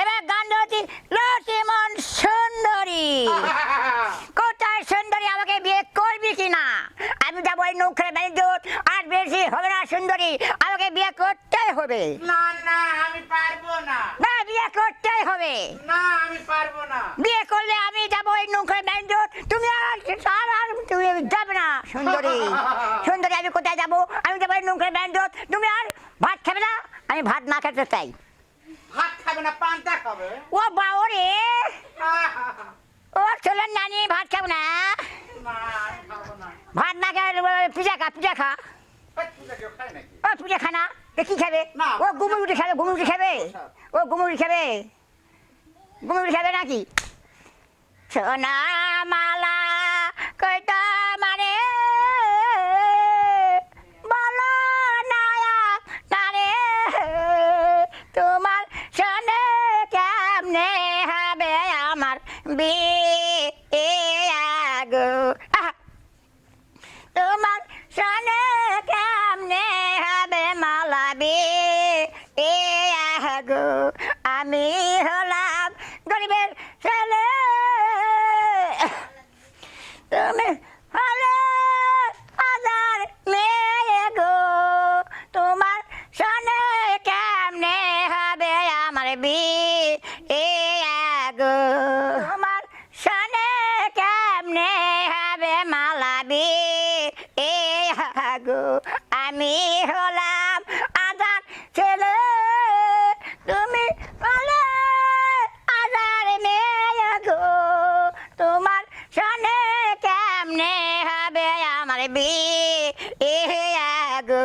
এবার গান ধরছি লক্ষ্মণ সুন্দরী। কোথায় সুন্দরী আমাকে বিয়ে করবি কি না? আমি যাব ওই নৌকার ব্যাংজোট আর বেশি হবে না সুন্দরী আমাকে বিয়ে করতেই হবে। না না আমি পারব না। না বিয়ে করতেই হবে। না আমি পারব না। বিয়ে করলে আমি যাব ওই নৌকার ব্যাংজোট তুমি আর আর তুমি যাবে না সুন্দরী। সুন্দরী আমি কোথায় যাব? আমি যাব ওই নৌকার ব্যাংজোট তুমি আর ভাত খাবে না আমি ভাত না খেতে চাই। খাবে না পান্তা খাবে। ও বাবা রে ও চলেন নানি ভাত খাব না। খাব ভাত না খেয়ে পিজা খা পিজা খা। ও পিজা খানা কি খাবে? ও গুমুর খাবে গুমুর খাবে? ও গুমুর খাবে? গুমুর খাবে নাকি? সোনা বিয়ে গো আহা। তোমার সনে কামনে হবে মালাবি এ গো আমি হলাম গরিবের ছেলে। তুমি আমি হলাম আজার ছেলে। তুমি বলে, আজার মেয়ে গো, তোমার সনে কেমনে হবে আমার বিয়ে গো?